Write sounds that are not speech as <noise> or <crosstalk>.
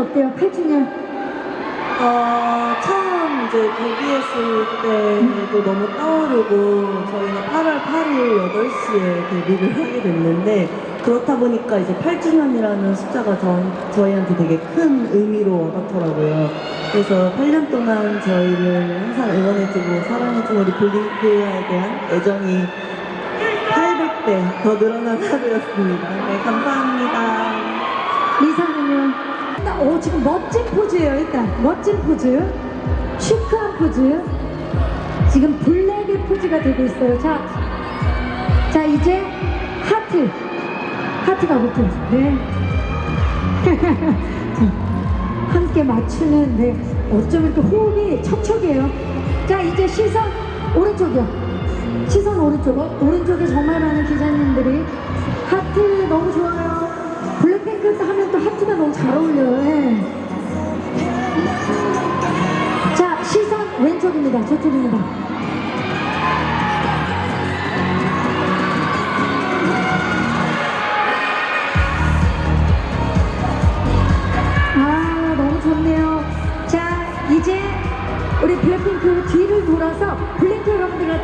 어때요? 8주년. 어, 처음 이제 데뷔했을 때도 너무 떠오르고 저희는 8월 8일 8시에 데뷔를 하게 됐는데 그렇다 보니까 이제 8주년이라는 숫자가 저, 저희한테 되게 큰 의미로 와닿더라고요. 그래서 8년 동안 저희를 항상 응원해주고 사랑해준 우리 블링크에 대한 애정이 800배 더 늘어난 하루였습니다. 네, 감사합니다. 일단, 오, 지금 멋진 포즈예요, 일단. 멋진 포즈. 시크한 포즈. 지금 블랙의 포즈가 되고 있어요. 자, 자, 이제 하트. 하트 가볼게요. 네. <laughs> 자, 함께 맞추는, 네. 어쩜 이렇게 호흡이 척척이에요. 자, 이제 시선 오른쪽이요. 시선 오른쪽. 어, 오른쪽에 정말 많은 기자님들이 하트 너무 좋아요. 블랙핑크 하면 또 하트가 너무 잘 어울려요. 저쪽입니다. 아, 너무 좋네요. 자, 이제 우리 블랙핑크 뒤를 돌아서 블랙핑크 여러분들과 다